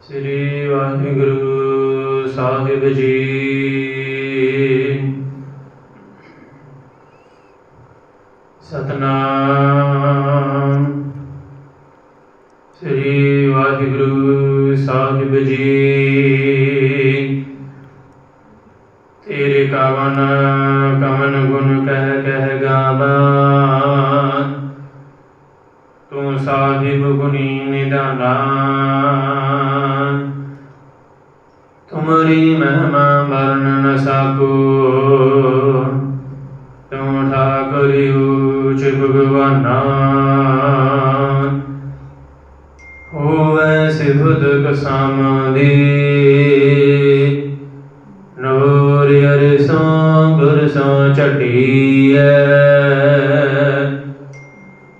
ਸ੍ਰੀ ਵਾਹਿਗੁਰੂ ਸਾਹਿਬ ਜੀ। ਸਤਨਾਮ। ਸ੍ਰੀ ਵਾਹਿਗੁਰੂ ਸਾਹਿਬ ਜੀ। ਤੇਰੇ ਕਵਨ ਕਵਨ ਗੁਣ ਕਹਿ ਕਹਿ ਗਾਵਾਂ। ਸਾਹਿਬ ਗੁਣੀ ਨਿਦਾਨਾ। ਤੁਮਰੀ ਮਹਿਮਾ ਵਰਨ ਨ ਸਕੋ। ਤੂੰ ਠਾਕੁਰ ਉਚ ਭਗਵਾਨਾ। ਹੋਵੇ ਸਿਫਤ ਕਸਮਾਦੀ ਨੂਰ ਅਰਸੋਂ ਗੁਰਸੋਂ ਚਟੀਐ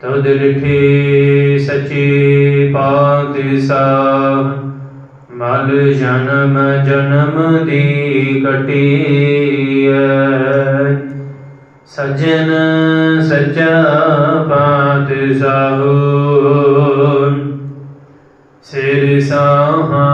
ਤਦ ਲਿਖੀ ਸਚੀ ਪਾਤਿ ਸਾਹ ਮਲ ਜਨਮ ਜਨਮ ਦੀ ਕਟੀਐ ਸਜਣ ਸੱਚਾ ਪਾਤਿ ਸਾਹੂ ਸਿਰ ਸਾਹੰਦ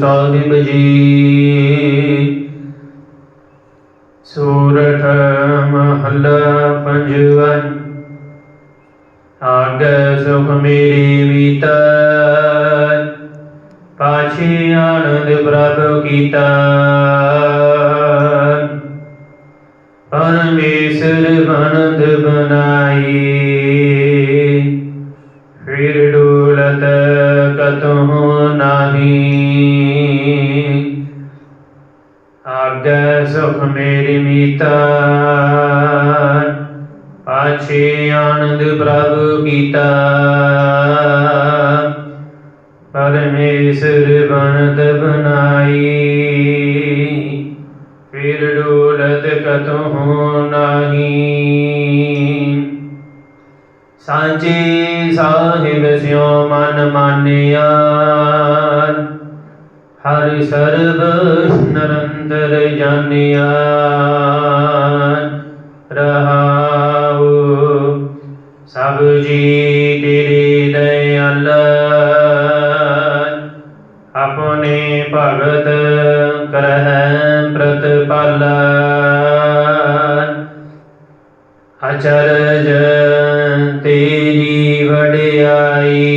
ਸਾਹਿਬ ਜੀ। ਸੂਰਠ ਮਹੱਲਾ ਪੰਜਵਨ। ਆਗ ਸੁਖ ਮੇਰੀ ਮੀਤਾ ਪਾਛੀ ਆਨੰਦ ਪ੍ਰਭ ਕੀਤਾ। ਪਰਮੇਸ਼ਰ ਬਨਦ ਬਨਾਈ ਮੇਰੀ ਪਾਛੇ ਆਨੰਦ ਪ੍ਰਭ ਕੀਤਾ। ਪਰਮੇਸ਼ਰ ਬਣਤ ਬਨਾਈ ਫਿਰ ਡੋਲਤ ਕਤਹੁ ਨਾਹੀ। ਸਾਚੇ ਸਾਹਿਬ ਸਿਉ ਮਨ ਮਾਨਿਆ। ਹਰਿ ਸਰਬ ਨਰੰਦਰ ਜਾਣਿਆ ਰਹਾਉ। ਸਭ ਜੀ ਤੇਰੇ ਦਇਆਲ, ਆਪਣੇ ਭਗਤ ਕਰਹਿ ਪ੍ਰਤਪਾਲ। ਅਚਰਜ ਤੇਰੀ ਵਡਿਆਈ,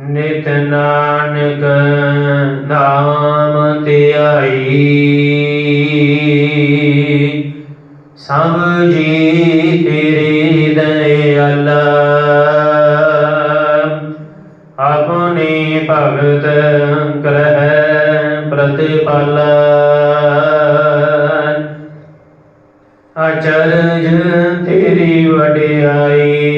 ਨਿਤ ਨਾਨਕ ਆਈ। ਸਭ ਜੀ ਤੇਰੇ ਦਇਆਲ। ਆਪਣੇ ਭਗਤ ਕਰਹਿ ਪ੍ਰਤਿਪਾਲ। ਅਚਰਜ ਤੇਰੀ ਵਡਿਆਈ।